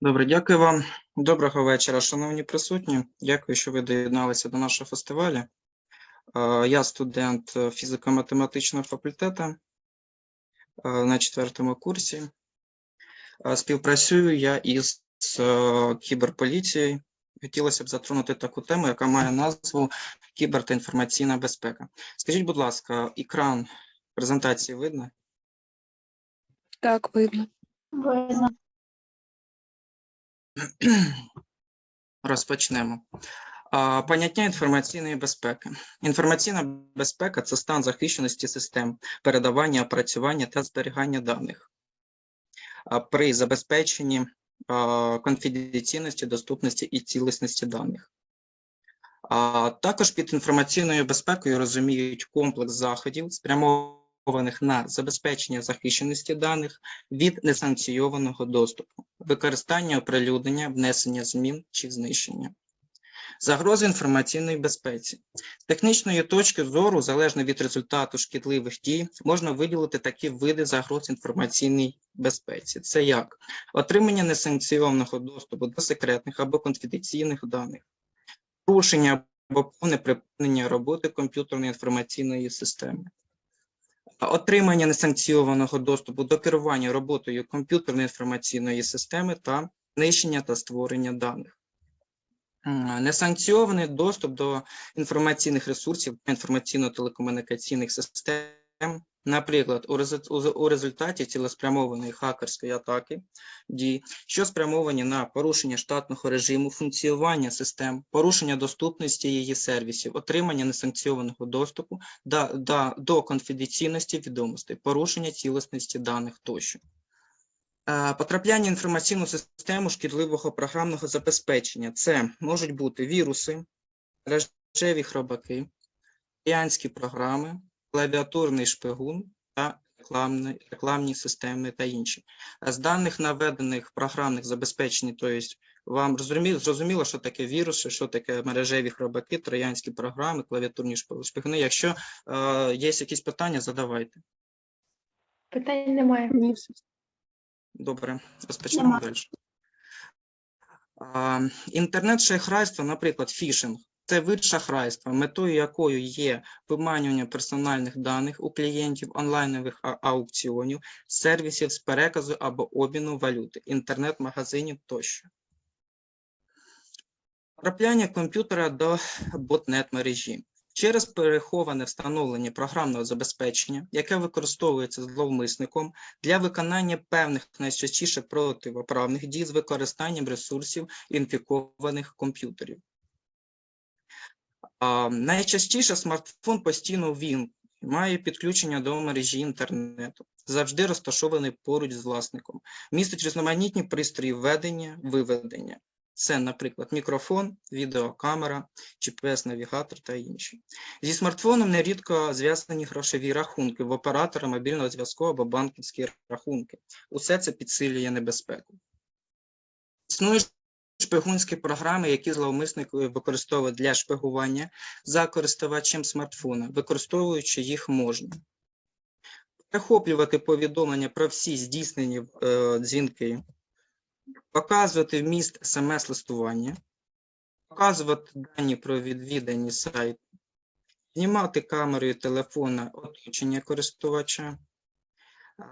Добре, дякую вам. Доброго вечора, шановні присутні. Дякую, що ви доєдналися до нашого фестивалю. Е, Я студент фізико-математичного факультету е, на четвертому курсі. Е, Співпрацюю я із кіберполіцією. Хотілося б затронути таку тему, яка має назву кібер та інформаційна безпека. Скажіть, будь ласка, екран презентації видно? Так, видно. Видно. Розпочнемо. Поняття інформаційної безпеки. Інформаційна безпека це стан захищеності систем, передавання, опрацювання та зберігання даних при забезпеченні конфіденційності, доступності і цілісності даних. Також під інформаційною безпекою розуміють комплекс заходів, спрямованих на забезпечення захищеності даних від несанкційованого доступу, використання оприлюднення, внесення змін чи знищення. Загрози інформаційної безпеці. З технічної точки зору, залежно від результату шкідливих дій, можна виділити такі види загроз інформаційній безпеці. Це як отримання несанкційованого доступу до секретних або конфіденційних даних, порушення або повне припинення роботи комп'ютерної інформаційної системи, отримання несанкційованого доступу до керування роботою комп'ютерної інформаційної системи та знищення та створення даних. Несанкціонований доступ до інформаційних ресурсів інформаційно-телекомунікаційних систем, наприклад, у резу- у результаті цілеспрямованої хакерської атаки дій, що спрямовані на порушення штатного режиму функціонування систем, порушення доступності її сервісів, отримання несанкціонованого доступу до конфіденційності відомостей, порушення цілісності даних тощо. Е, Потрапляння інформаційну систему шкідливого програмного забезпечення. Це можуть бути віруси, мережеві хробаки, піанські програми, клавіатурний шпигун та рекламні, рекламні системи та інші. Е, З даних наведених програмних забезпечень, тобто вам розумі- зрозуміло, що таке віруси, що таке мережеві хробаки, троянські програми, клавіатурні шпигуни. Якщо е, є якісь питання, задавайте. Питань немає. Ні, все. Добре, розпочнемо далі. Інтернет-шахрайство, наприклад, фішинг. Це вид шахрайства, метою якою є виманювання персональних даних у клієнтів онлайнових аукціонів, сервісів з переказу або обміну валюти, інтернет-магазинів тощо. Трапляння комп'ютера до ботнет-мережі. Через переховане встановлення програмного забезпечення, яке використовується зловмисником для виконання певних найчастіше противоправних дій з використанням ресурсів інфікованих комп'ютерів. Найчастіше смартфон постійно він має підключення до мережі інтернету, завжди розташований поруч з власником, містить різноманітні пристрої введення, виведення. Це, наприклад, мікрофон, відеокамера, GPS-навігатор та інші. Зі смартфоном нерідко зв'язані грошові рахунки в оператора мобільного зв'язку або банківські рахунки. Усе це підсилює небезпеку. Існують шпигунські програми, які зловмисник використовує для шпигування за користувачем смартфона, використовуючи їх можна. Перехоплювати повідомлення про всі здійснені е, дзвінки, показувати вміст смс-листування, показувати дані про відвідані сайти, знімати камерою телефона оточення користувача,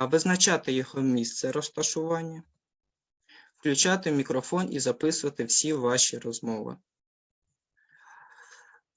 визначати його місце розташування, включати мікрофон і записувати всі ваші розмови.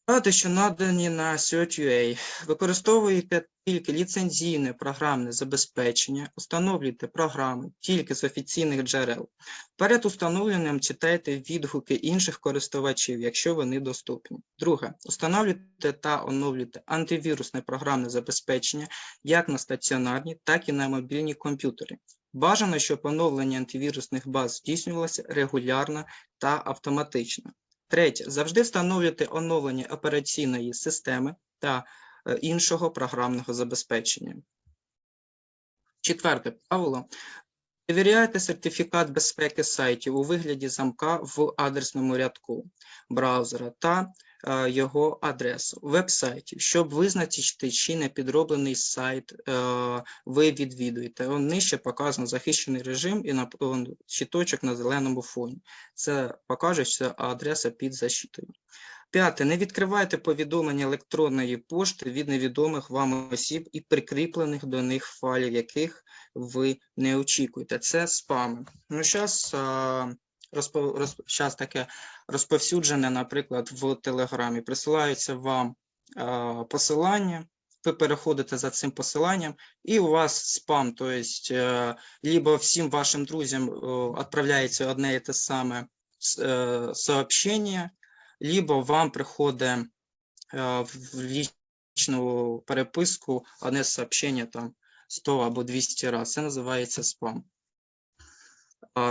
Дати, що надані на Search.ua. Використовуєте тільки ліцензійне програмне забезпечення, встановлюйте програми тільки з офіційних джерел. Перед установленням читайте відгуки інших користувачів, якщо вони доступні. Друге, встановлюйте та оновлюйте антивірусне програмне забезпечення як на стаціонарні, так і на мобільні комп'ютери. Бажано, щоб оновлення антивірусних баз здійснювалося регулярно та автоматично. Третє, завжди встановлюйте оновлення операційної системи та е, іншого програмного забезпечення. Четверте правило. Перевіряйте сертифікат безпеки сайтів у вигляді замка в адресному рядку браузера та його адресу веб-сайтів, щоб визначити, чи не підроблений сайт е, ви відвідуєте. Он нижче показано захищений режим і на щиточок на зеленому фоні. Це покаже, що адреса під защитою. П'яте. Не відкривайте повідомлення електронної пошти від невідомих вам осіб і прикріплених до них файлів, яких ви не очікуєте. Це спами. Ну, зараз розпов... роз... щас таке розповсюджене, наприклад, в Телеграмі. Присилаються вам а, посилання, ви переходите за цим посиланням, і у вас спам, тобто, либо всім вашим друзям о, відправляється одне і те саме е, сообщення, либо вам приходить е, в лічну переписку одне сообщення там 100 або 200 разів. Це називається спам.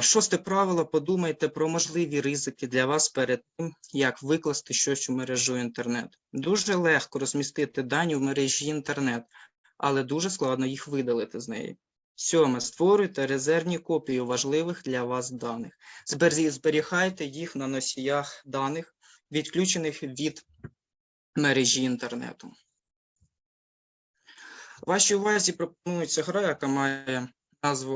Шосте правило. Подумайте про можливі ризики для вас перед тим, як викласти щось у мережу інтернет. Дуже легко розмістити дані в мережі інтернет, але дуже складно їх видалити з неї. Сьоме. Створюйте резервні копії важливих для вас даних. Зберігайте їх на носіях даних, відключених від мережі інтернету. Вашій увазі пропонується гра, яка має назву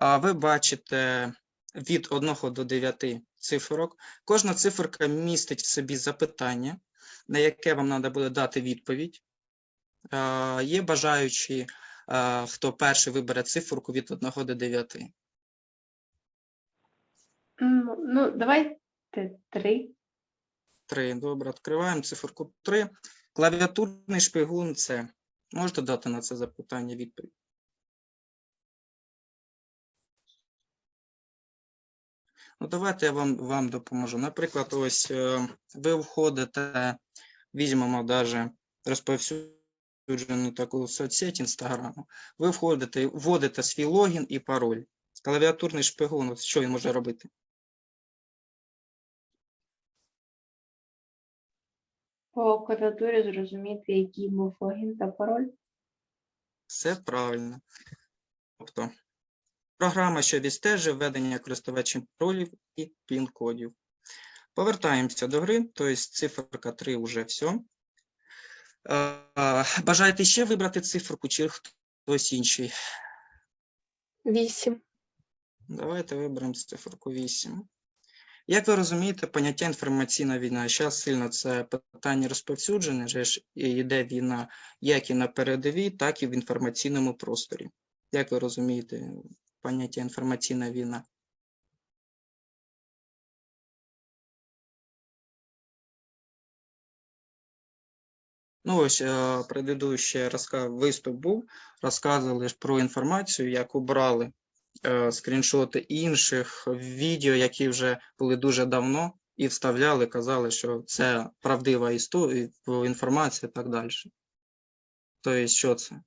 ви бачите від 1 до 9 цифрок. Кожна циферка містить в собі запитання, на яке вам треба буде дати відповідь. Є бажаючі, хто перший вибере циферку від 1 до 9. Ну, давайте три. 3. Добре, відкриваємо циферку 3. Клавіатурний шпигун це. Можете дати на це запитання відповідь? Ну, давайте я вам, вам допоможу. Наприклад, ось е, ви входите, візьмемо даже розповсюджену таку соцсеть Інстаграму. Ви входите, вводите свій логін і пароль. Клавіатурний шпигун, що він може робити? По клавіатурі зрозуміти, який був логін та пароль. Все правильно. Тобто програма, що відстежує введення користувачем паролів і пін-кодів. Повертаємося до гри, тобто циферка 3 вже все. Бажаєте ще вибрати циферку чи хтось інший? Вісім. Давайте виберемо циферку 8. Як ви розумієте, поняття інформаційна війна. Зараз сильно це питання розповсюджене, же ж йде війна як і на передовій, так і в інформаційному просторі. Як ви розумієте, поняття інформаційна війна? Ну, ось е, предыдущий розказ, виступ був, розказували ж про інформацію, яку брали е, скріншоти інших відео, які вже були дуже давно, і вставляли, казали, що це правдива історія, інформація і так далі. Тобто, що це?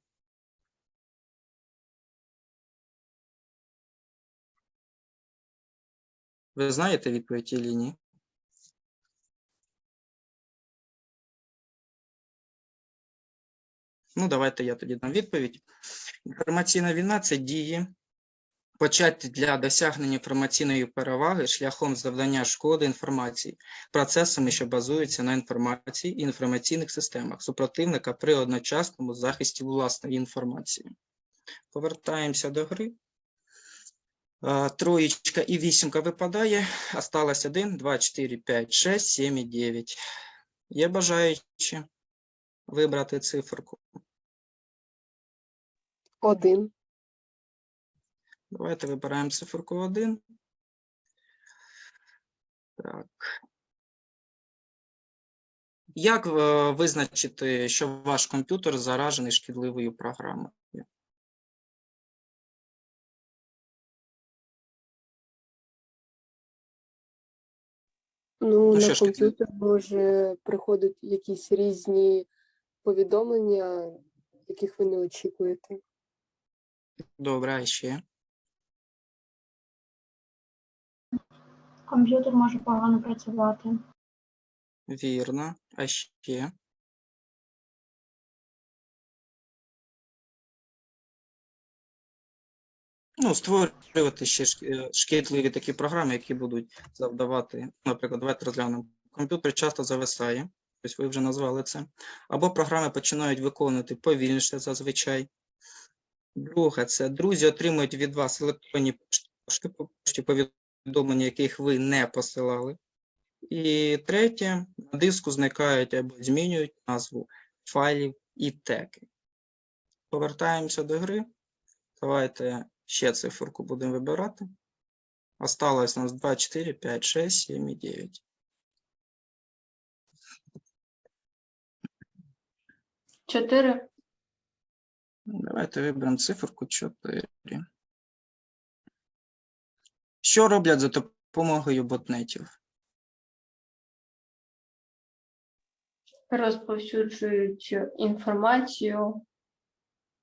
Ви знаєте відповідь чи ні? Ну, давайте я тоді дам відповідь. Інформаційна війна це дії, початі для досягнення інформаційної переваги шляхом завдання шкоди інформації, процесами, що базуються на інформації і інформаційних системах супротивника при одночасному захисті власної інформації. Повертаємося до гри. Троєчка і вісімка випадає. Осталось 1, 2, 4, 5, 6, 7 і 9. Є бажаючі вибрати циферку. Один. Давайте вибираємо циферку 1. Так. Як е, визначити, що ваш комп'ютер заражений шкідливою програмою? Ну, Ну, що на ж таке? комп'ютер може приходити якісь різні повідомлення, яких ви не очікуєте. Добре, а ще? Комп'ютер може погано працювати. Вірно. А ще? Ну, створювати ще е, шкідливі такі програми, які будуть завдавати, наприклад, давайте розглянемо комп'ютер часто зависає, ось ви вже назвали це, або програми починають виконувати повільніше зазвичай. Друге, це друзі отримують від вас електронні пошти, по пошті повідомлення, яких ви не посилали. І третє, на диску зникають або змінюють назву файлів і теки. Повертаємося до гри. Давайте ще циферку будемо вибирати. Осталось у нас 2, 4, 5, 6, 7 і 9. Чотири. Давайте виберемо циферку 4. Що роблять за допомогою ботнетів? Розповсюджують інформацію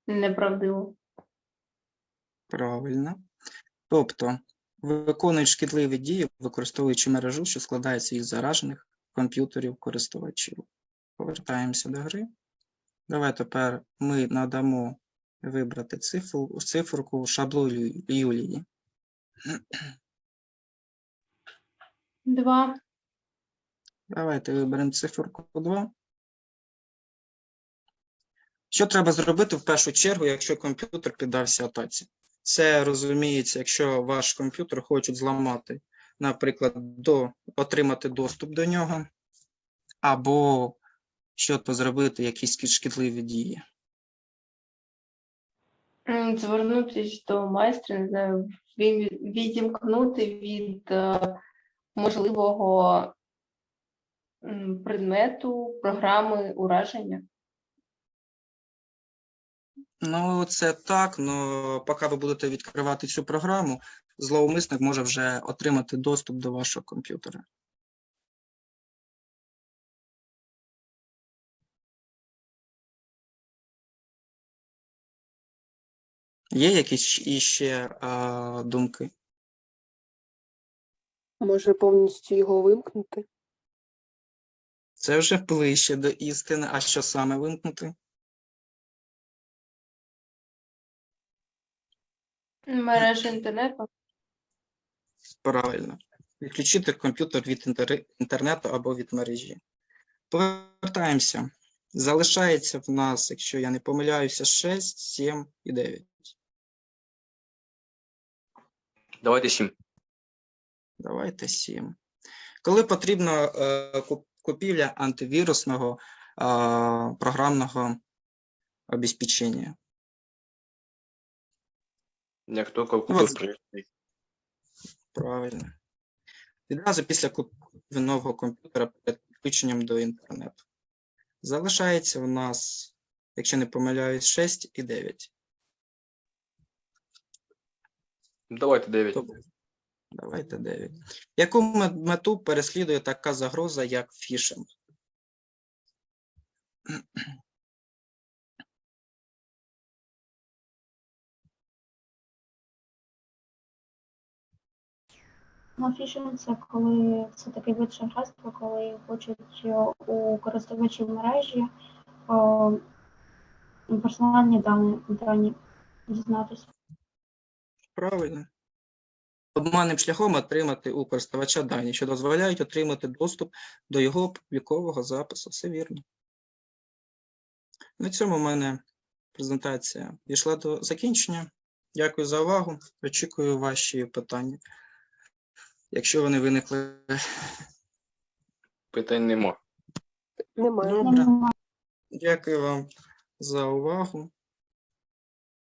неправдиву. Правильно. Тобто виконують шкідливі дії, використовуючи мережу, що складається із заражених комп'ютерів користувачів. Повертаємося до гри. Давай тепер ми надамо вибрати цифру, циферку шаблу Юлії. Два. Давайте виберемо циферку 2. Що треба зробити в першу чергу, якщо комп'ютер піддався атаці? Це розуміється, якщо ваш комп'ютер хочуть зламати, наприклад, до, отримати доступ до нього, або що то зробити, якісь шкідливі дії. Звернутися до майстра, не знаю, відімкнути від е, можливого предмету, програми ураження. Ну, це так, але поки ви будете відкривати цю програму, зловмисник може вже отримати доступ до вашого комп'ютера. Є якісь іще а, думки? Може повністю його вимкнути? Це вже ближче до істини. А що саме вимкнути? Мережа інтернету. Правильно. Відключити комп'ютер від інтер- інтернету або від мережі. Повертаємося. Залишається в нас, якщо я не помиляюся, 6, 7 і 9. Давайте сім. Давайте 7. Коли потрібна е, купівля антивірусного е, програмного обезпечення? Як тільки купив от- проєктний. Правильно. Відразу після купівлі нового комп'ютера перед підключенням до інтернету. Залишається у нас, якщо не помиляюсь, 6 і 9. Давайте дев'ять. Тобто, Давайте 9. Яку мету переслідує така загроза, як фішинг? Ну, фішинг це коли це такий вид шахрайства, коли хочуть е, у користувачів мережі о, персональні дані, дані дізнатися. Правильно. Обманним шляхом отримати у користувача дані, що дозволяють отримати доступ до його публікового запису. Все вірно. На цьому в мене презентація дійшла до закінчення. Дякую за увагу. Очікую ваші питання. Якщо вони виникли. Питань нема. Немає. Добре. Дякую вам за увагу.